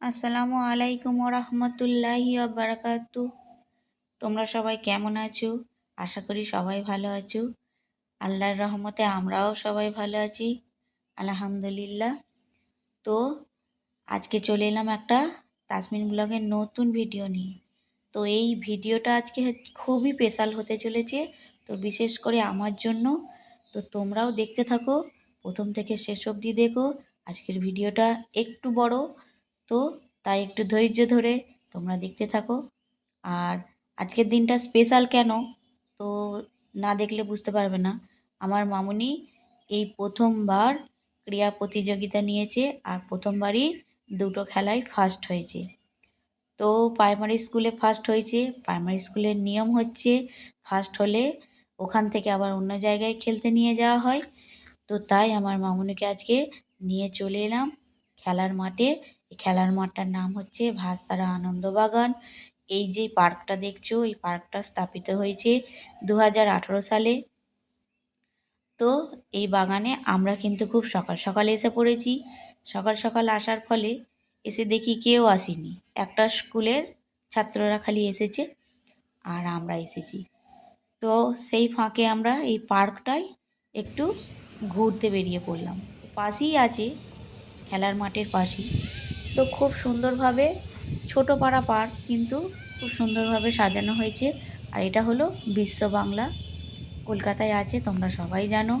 আসসালামু আলাইকুম রহমতুল্লাহি বারাকাতু। তোমরা সবাই কেমন আছো? আশা করি সবাই ভালো আছো। আল্লাহর রহমতে আমরাও সবাই ভালো আছি, আলহামদুলিল্লাহ। তো আজকে চলে এলাম একটা তাসমিন ব্লগের নতুন ভিডিও নিয়ে। তো এই ভিডিওটা আজকে খুবই স্পেশাল হতে চলেছে। তো বিশেষ করে আমার জন্য। তো তোমরাও দেখতে থাকো। প্রথম থেকে শেষ অবধি দেখো। আজকের ভিডিওটা একটু বড়। তো তাই একটু ধৈর্য ধরে তোমরা দেখতে থাকো। আর আজকের দিনটা স্পেশাল কেন? তো না দেখলে বুঝতে পারবে না। আমার মামুনি এই প্রথমবার ক্রীড়া প্রতিযোগিতা নিয়েছে আর প্রথমবারই দুটো খেলায় ফার্স্ট হয়েছে। তো প্রাইমারি স্কুলে ফার্স্ট হয়েছে। প্রাইমারি স্কুলের নিয়ম হচ্ছে ফার্স্ট হলে ওখান থেকে আবার অন্য জায়গায় খেলতে নিয়ে যাওয়া হয়। তো তাই আমার মামুনিকে আজকে নিয়ে চলে এলাম খেলার মাঠে। এই খেলার মাঠটার নাম হচ্ছে ভাস্তারা আনন্দবাগান এই যে পার্কটা দেখছ, এই পার্কটা স্থাপিত হয়েছে দু হাজার আঠারো সালে। তো এই বাগানে আমরা কিন্তু খুব সকাল সকালে এসে পড়েছি। সকাল সকাল আসার ফলে এসে দেখি কেউ আসেনি। একটা স্কুলের ছাত্ররা খালি এসেছে আর আমরা এসেছি। তো সেই ফাঁকে আমরা এই পার্কটায় একটু ঘুরতে বেরিয়ে পড়লাম। পাশেই আছে খেলার মাঠের পাশেই। তো খুব সুন্দরভাবে ছোটো পাড়া পার্ক কিন্তু খুব সুন্দরভাবে সাজানো হয়েছে। আর এটা হলো বিশ্ব বাংলা। কলকাতায় আছে, তোমরা সবাই জানো।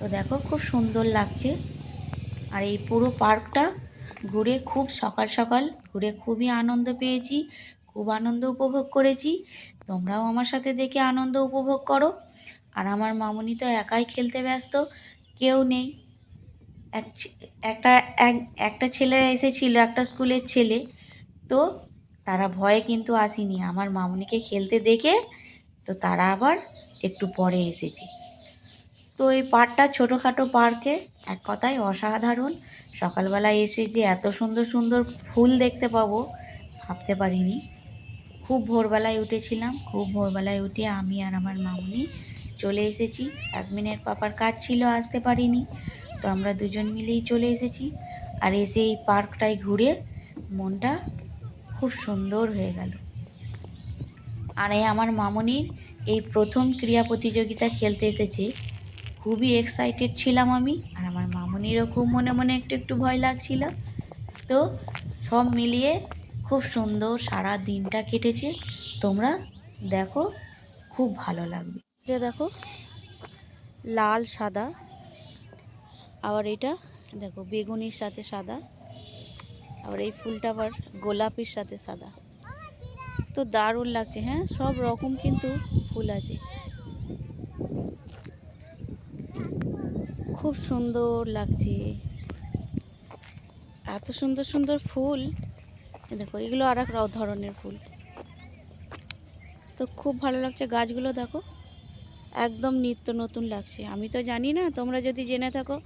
তো দেখো, খুব সুন্দর লাগছে। আর এই পুরো পার্কটা ঘুরে খুব সকাল সকাল ঘুরে খুবই আনন্দ পেয়েছি, খুব আনন্দ উপভোগ করেছি। তোমরাও আমার সাথে দেখে আনন্দ উপভোগ করো। আর আমার মামুনি তো একাই খেলতে ব্যস্ত, কেউ নেই। এক একটা এক, একটা ছেলে এসেছিল, একটা স্কুলের ছেলে। তো তারা ভয়ে কিন্তু আসেনি। আমার মামুনিকে খেলতে দেখে তো তারা আবার একটু পরে এসেছে। তো এই পার্কটা ছোটোখাটো পার্কে, এক কথায় অসাধারণ। সকালবেলায় এসে যে এত সুন্দর সুন্দর ফুল দেখতে পাবো, ভাবতে পারিনি। খুব ভোরবেলায় উঠেছিলাম, খুব ভোরবেলায় উঠে আমি আর আমার মামুনি চলে এসেছি। তাজমিনের পাপার কাজ ছিল, আসতে পারিনি। তো আমরা দুজন মিলেই চলে এসেছি। আর এসে এই পার্কটায় ঘুরে মনটা খুব সুন্দর হয়ে গেল। আর এই আমার মামনির এই প্রথম ক্রীড়া প্রতিযোগিতা খেলতে এসেছে। খুবই এক্সাইটেড ছিলাম আমি। আর আমার মামনিরও খুব মনে মনে একটু একটু ভয় লাগছিল। তো সব মিলিয়ে খুব সুন্দর সারা দিনটা কেটেছে। তোমরা দেখো, খুব ভালো লাগবে। এটা দেখো, লাল সাদা। আবার এটা দেখো, বেগুনির সাথে সাদা। আবার এই ফুলটা আবার গোলাপির সাথে সাদা। তো দারুণ লাগছে হ্যাঁ? সব রকম কিন্তু ফুল আছে। খুব সুন্দর লাগছে। এত সুন্দর সুন্দর ফুল। দেখো, এগুলো আর এক ধরনের ফুল। তো খুব ভালো লাগছে, গাছগুলো দেখো। একদম নিত্য নতুন লাগছে। আমি তো জানি না, তোমরা যদি জেনে থাকো,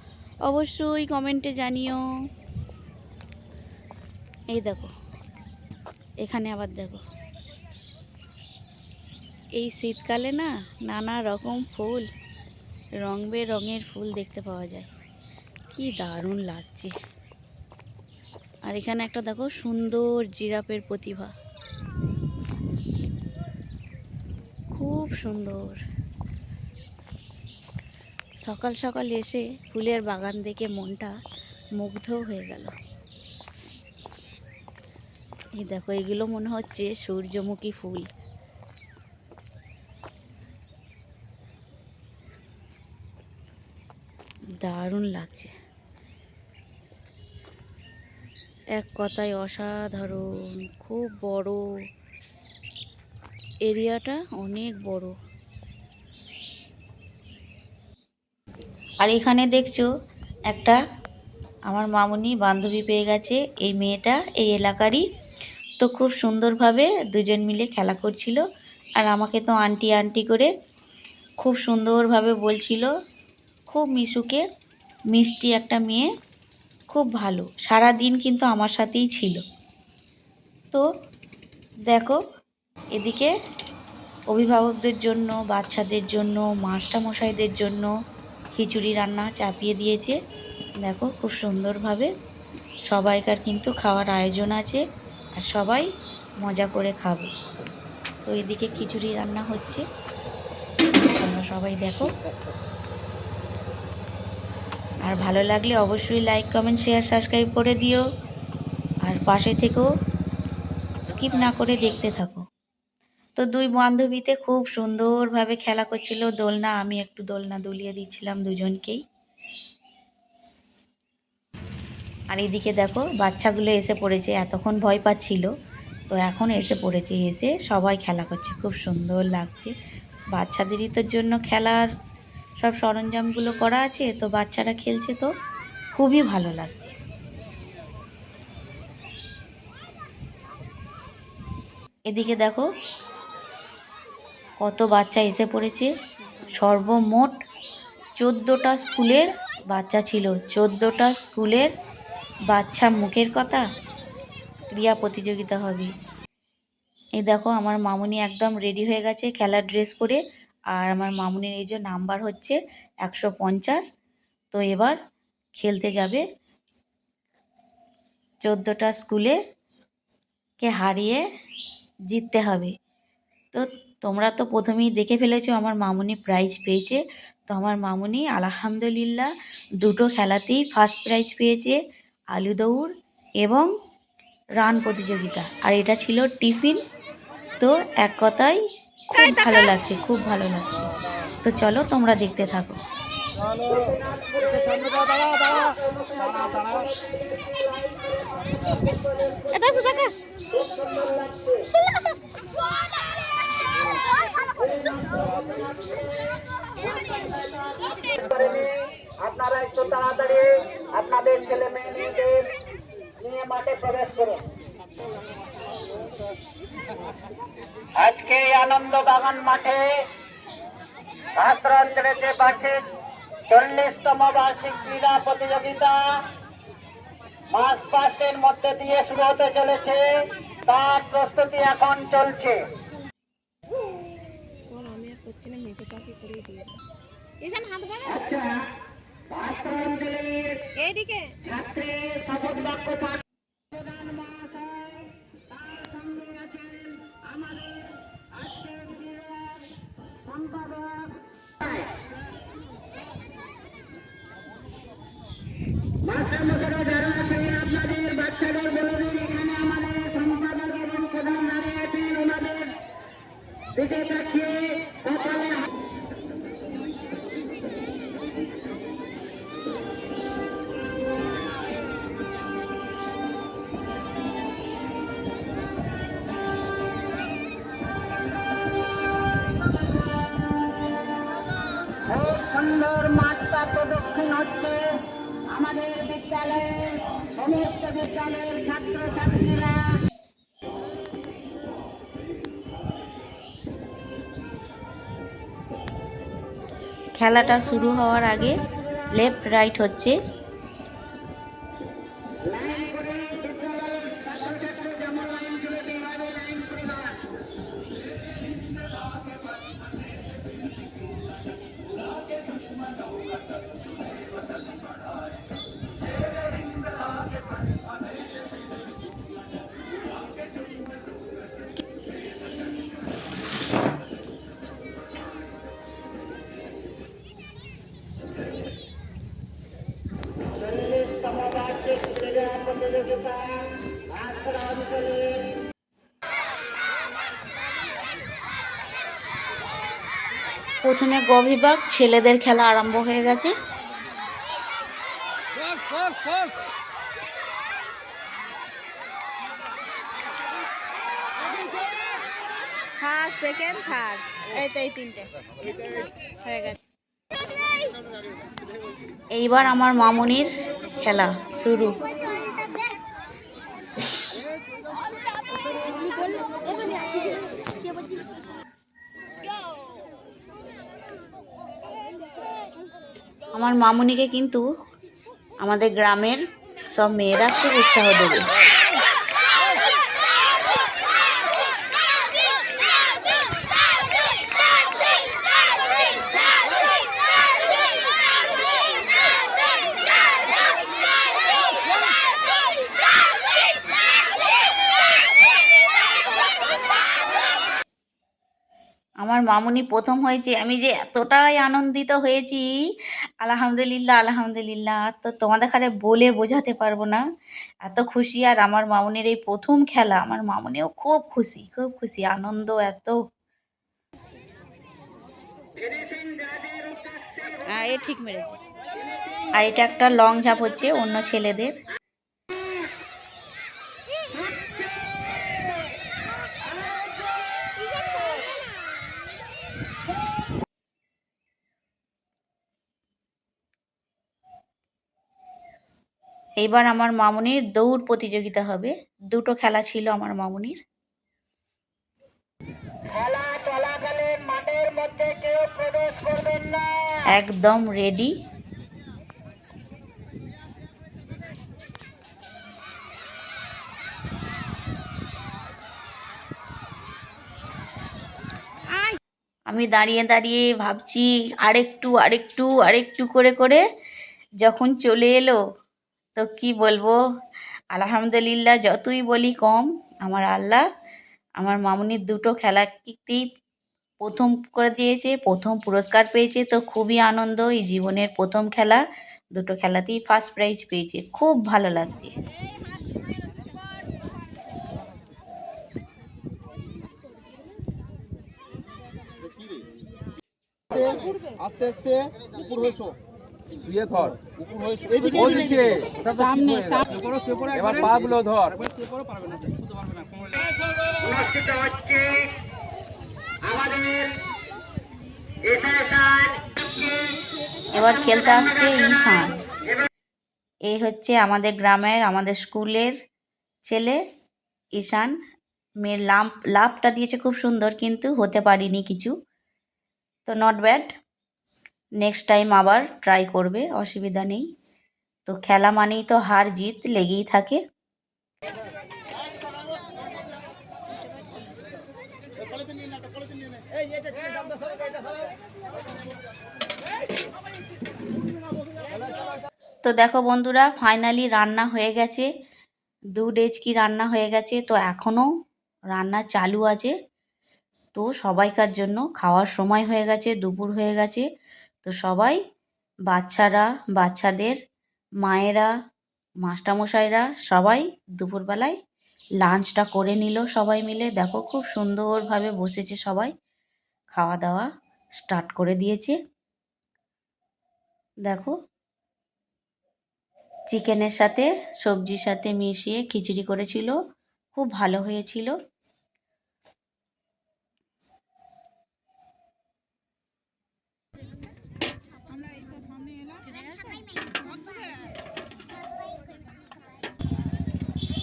অবশ্যই কমেন্টে জানিও। এই দেখো, এখানে আবার দেখো। এই শীতকালে না নানা রকম ফুল রং বেরঙের ফুল দেখতে পাওয়া যায়। কি দারুণ লাগছে। আর এখানে একটা দেখো, সুন্দর জিরাপের প্রতিভা। খুব সুন্দর। সকাল সকাল এসে ফুলের বাগান দেখে মনটা মুগ্ধ হয়ে গেল। এই দেখো, এগুলো মনে হচ্ছে সূর্যমুখী ফুল। দারুণ লাগছে। এক কথায় অসাধারণ, খুব বড়। এরিয়াটা অনেক বড়। আর এখানে দেখছ একটা আমার মামুনি বান্ধবী পেয়ে গেছে, এই মেয়েটা এই এলাকারই। তো খুব সুন্দরভাবে দুজন মিলে খেলা করছিল আর আমাকে তো আন্টি আন্টি করে খুব সুন্দরভাবে বলছিল, খুব মিশুকে, মিষ্টি একটা মেয়ে, খুব ভালো সারা দিন কিন্তু আমার সাথেই ছিল। তো দেখো, এদিকে অভিভাবকদের জন্য, বাচ্চাদের জন্য, মাস্টারমশাইদের জন্য খিচুড়ি রান্না চাপিয়ে দিয়েছে। দেখো, খুব সুন্দরভাবে সবাইকার কিন্তু খাওয়ার আয়োজন আছে আর সবাই মজা করে খাবে। তো এদিকে খিচুড়ি রান্না হচ্ছে। তোমরা সবাই দেখো। আর ভালো লাগলে অবশ্যই লাইক কমেন্ট শেয়ার সাবস্ক্রাইব করে দিও। আর পাশে থেকেও স্কিপ না করে দেখতে থাকো। তো দুই বান্ধবীতে খুব সুন্দরভাবে খেলা করছিল। দোলনা, আমি একটু দোলনা দুলিয়ে দিচ্ছিলাম দুজনকেই। আর এদিকে দেখো, বাচ্চাগুলো এসে পড়েছে, এতক্ষণ ভয় পাচ্ছিল। তো এখন এসে পড়েছে, এসে সবাই খেলা করছে, খুব সুন্দর লাগছে। বাচ্চাদেরই তোর জন্য খেলার সব সরঞ্জামগুলো করা আছে, তো বাচ্চারা খেলছে তো খুবই ভালো লাগছে। এদিকে দেখো কত বাচ্চা এসে পড়েছে? সর্বমোট চোদ্দোটা স্কুলের বাচ্চা ছিল। চোদ্দোটা স্কুলের বাচ্চা মুখের কথা? ক্রিয়া প্রতিযোগিতা হবে। এই দেখো, আমার মামুনি একদম রেডি হয়ে গেছে খেলার ড্রেস পরে। আর আমার মামুনির এই যে নাম্বার হচ্ছে একশো পঞ্চাশ। তো এবার খেলতে যাবে। চোদ্দোটা স্কুলে কে হারিয়ে জিততে হবে। তো তোমরা তো প্রথমেই দেখে ফেলেছো আমার মামুনি প্রাইজ পেয়েছে। তো আমার মামুনি আলহামদুলিল্লাহ দুটো খেলাতেই ফার্স্ট প্রাইজ পেয়েছে, আলু দৌড় এবং রান প্রতিযোগিতা। আর এটা ছিল টিফিন তো এক কথায় খুব ভালো লাগছে, খুব ভালো লাগছে। তো চলো তোমরা দেখতে থাকো একটু সামনে দাও দাঁড়া দাঁড়া দাঁড়া দাঁড়া এটা সুদাকা আপনারা একটু তাড়াতাড়ি আপনাদের ছেলে মেয়েদের নিয়ে মাঠে প্রবেশ করুন। আজকে আনন্দ বাগান মাঠে ছাত্র অঞ্চলেতে বার্ষিক চল্লিশতম বার্ষিক ক্রীড়া প্রতিযোগিতা মাস পাঁচের মধ্যে দিয়ে শুরু হতে চলেছে। তার প্রস্তুতি এখন চলছে। এইদিকে। ছাত্রের যারা আছেন আপনাদের বাচ্চাদের বলে আমাদের সম্পাদক এবং প্রধান দাঁড়িয়ে আছেন ওনাদের দিকে খেলাটা শুরু হওয়ার আগে লেফট রাইট হচ্ছে। প্রথমে গ বিভাগ ছেলেদের খেলা আরম্ভ হয়ে গেছে ফার্স্ট সেকেন্ড থার্ড এই তিনটে হয়ে গেছে এইবার আমার মামুনির খেলা শুরু আমার মামুনিকে কিন্তু আমাদের গ্রামের সব মেয়েরা খুব উৎসাহ দেবে। মামুনি প্রথম হয়েছে আমি যে এতটাই আনন্দিত হয়েছি আলহামদুলিল্লাহ আলহামদুলিল্লাহ। তো তোমাদের খারে বলে বোঝাতে পারব না। এত খুশি আর আমার মামুনির এই প্রথম খেলা আমার মামুনিও খুব খুশি খুব খুশি আনন্দ এত। হ্যাঁ এ ঠিক মেরেছে। আর এটা একটা লং ঝাঁপ হচ্ছে অন্য ছেলেদের। এইবার আমার মামুনির দৌড় প্রতিযোগিতা হবে। দুটো খেলা ছিল আমার মামুনির। একদম রেডি আমি দাঁড়িয়ে দাঁড়িয়ে ভাবছি আরেকটু আরেকটু আরেকটু করে করে যখন চলে এলো তো কি বলব আলহামদুলিল্লাহ যতই বলি কম আমার আল্লাহ আমার মামুনির দুটো খেলা কিতেই প্রথম করে দিয়েছে প্রথম পুরস্কার পেয়েছে তো খুবই আনন্দ এই জীবনের প্রথম খেলা দুটো খেলাতেই ফার্স্ট প্রাইজ পেয়েছে খুব ভালো লাগছে আস্তে আস্তে উপর হয়েছো শুয়ে ধর। ওদিকে। সামনে এবার পা গুলো ধর। এবার খেলতে আসছে ঈশান। এই হচ্ছে আমাদের গ্রামের আমাদের স্কুলের ছেলে ঈশান। মেয়ের লাভ লাভটা দিয়েছে খুব সুন্দর কিন্তু হতে পারিনি কিছু। তো নট ব্যাড নেক্সট টাইম আবার ট্রাই করবে, অসুবিধা নেই। তো খেলা মানেই তো হার জিত, লেগেই থাকে। তো দেখো বন্ধুরা ফাইনালি রান্না হয়ে গেছে। দু ডেচকি রান্না হয়ে গেছে, তো এখনও রান্না চালু আছে। তো সবাইকার জন্য খাওয়ার সময় হয়ে গেছে, দুপুর হয়ে গেছে। তো সবাই বাচ্চারা, বাচ্চাদের, মায়েরা, মাস্টারমশাইরা সবাই দুপুরবেলায় লাঞ্চটা করে নিল সবাই মিলে। দেখো খুব সুন্দরভাবে বসেছে সবাই। খাওয়া দাওয়া স্টার্ট করে দিয়েছে। দেখো, চিকেনের সাথে সবজির সাথে মিশিয়ে খিচুড়ি করেছিল। খুব ভালো হয়েছিল।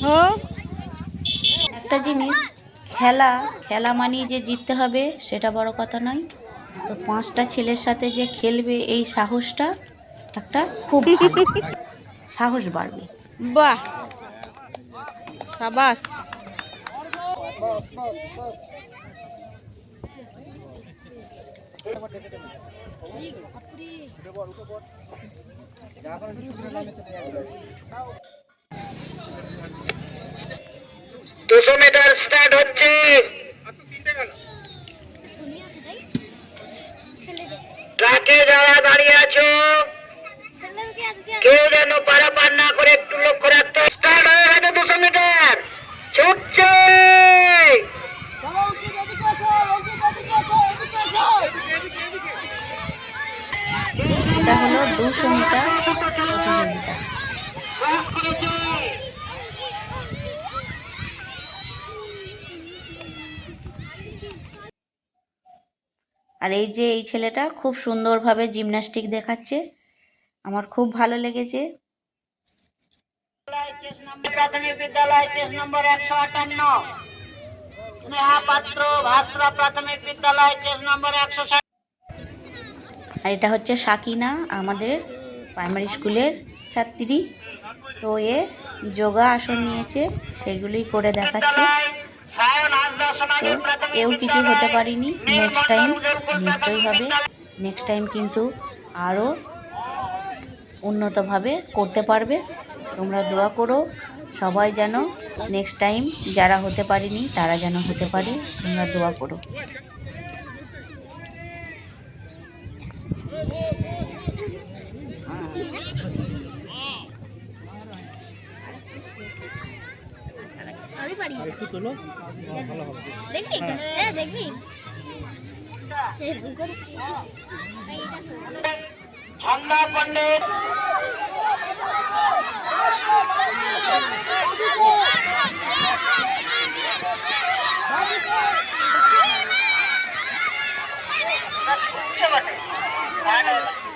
ও? একটা জিনিস খেলা খেলা মানেই যে জিততে হবে সেটা বড় কথা নয়। তো পাঁচটা ছেলের সাথে যে খেলবে এই সাহসটা একটা খুব সাহস বাড়বে। বাহ! সাবাস। দুশো মিটার স্টার্ট হচ্ছে। ট্রাকে যারা দাঁড়িয়ে আছো, কেউ যেন পারাপার না করে একটু লক্ষ্য রাখতে স্টার্ট হয়ে গেছে দুশো মিটার। ছুটছে। এটা হলো দুশো মিটার প্রতিযোগিতা। আর এই যে এই ছেলেটা খুব সুন্দরভাবে জিমন্যাস্টিক দেখাচ্ছে। আমার খুব ভালো লেগেছে। প্রাথমিক বিদ্যালয় তেইশ নম্বর একশো আটান্ন। স্নেহা পাত্র প্রাথমিক বিদ্যালয় তেইশ নম্বর একশো আর এটা হচ্ছে সাকিনা, আমাদের প্রাইমারি স্কুলের ছাত্রী। তো এ যোগা আসন নিয়েছে, সেগুলোই করে দেখাচ্ছে। তো কেউ কিছু হতে পারিনি নেক্সট টাইম নিশ্চয়ই হবে। নেক্সট টাইম কিন্তু আরও উন্নতভাবে করতে পারবে। তোমরা দোয়া করো, সবাই যেন নেক্সট টাইম যারা হতে পারেনি, তারা যেন হতে পারে। তোমরা দোয়া করো আমি পারি একটু তোলো হ্যাঁ, ভালো হবে দেখবি? এ দেখবি এরকম করছি এই দেখো। ছন্দা পণ্ডিত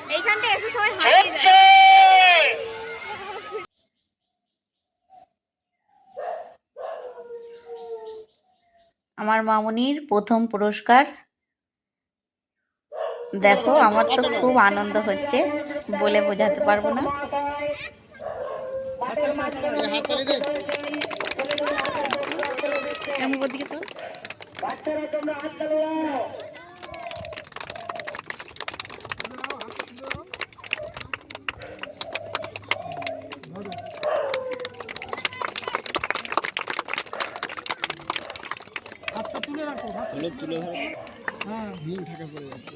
এইখানটা এসে সবাই হাসি হচ্ছে আমার মামুনির প্রথম পুরস্কার। দেখো, আমার তো খুব আনন্দ হচ্ছে, বলে বোঝাতে পারব না। কেমন তো বাচ্চারা তোমরা হাত তালিও হাতটা তুলে রাখো তুলে ধরো। হ্যাঁ ভিম ঠেকা পড়ে যাচ্ছে।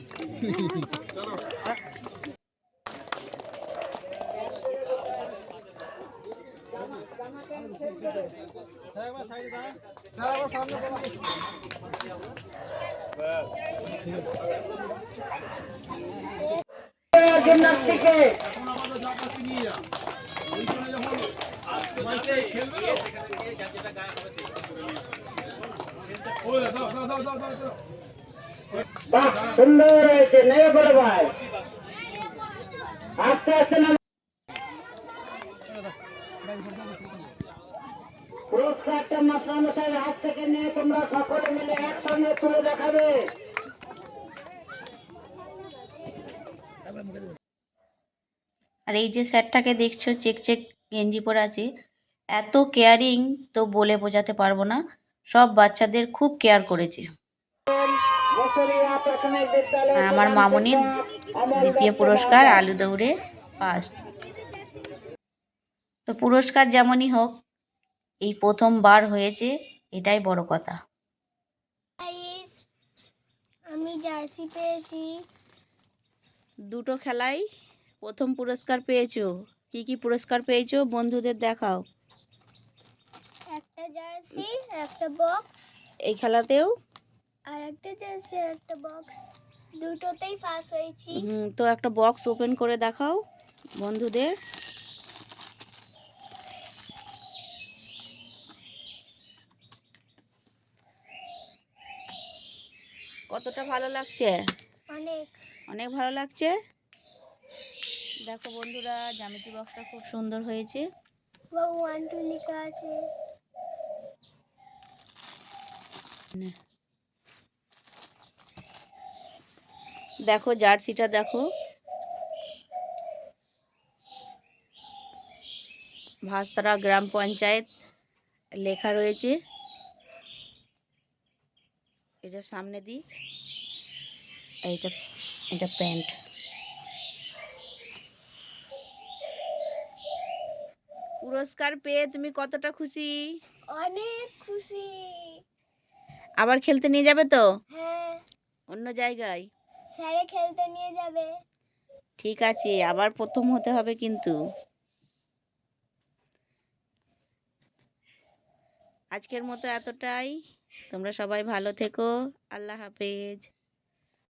জিমনাস্টিকে সুন্দর হয়েছে ভাই আস্তে আস্তে পুরস্কারটা হাত থেকে নিয়ে তোমরা সকলে মিলে একসঙ্গে তুলে দেখাবে আর এই যে স্যারটাকে দেখছ, চেক চেক, গেঞ্জি পরে আছে। এত কেয়ারিং তো বলে বোঝাতে পারব না। সব বাচ্চাদের খুব কেয়ার করেছে। আর আমার মামুনির দ্বিতীয় পুরস্কার আলু দৌড়ে ফার্স্ট তো পুরস্কার যেমনই হোক এই প্রথমবার হয়েছে এটাই বড় কথা। আমি জার্সি পেয়েছি। দুটো খেলাই প্রথম পুরস্কার পেয়েছ। কি কি পুরস্কার পেয়েছ বন্ধুদের দেখাও। একটা জার্সি একটা বক্স। এই খেলাতেও? আর একটা জার্সি একটা বক্স। দুটোতেই পাস হয়েছি। হুম, তো একটা বক্স ওপেন করে দেখাও বন্ধুদের। কতটা ভালো লাগছে? অনেক। অনেক ভালো লাগছে? দেখো বন্ধুরা জ্যামিতি বক্সটা খুব সুন্দর হয়েছে। ওয়ান টু লেখা আছে। দেখো জার্সিটা দেখো। ভাস্তারা গ্রাম পঞ্চায়েত লেখা রয়েছে। এটা সামনে দিই। এইটা এটা প্যান্ট। পুরস্কার পেয়ে তুমি কতটা খুশি? অনেক খুশি। আবার খেলতে নিয়ে যাবে তো? হ্যাঁ। অন্য জায়গায়? স্যারে খেলতে নিয়ে যাবে। ঠিক আছে আবার প্রথম হতে হবে কিন্তু। আজকের মতো এতটাই। তোমরা সবাই ভালো থেকো। আল্লাহ হাফেজ।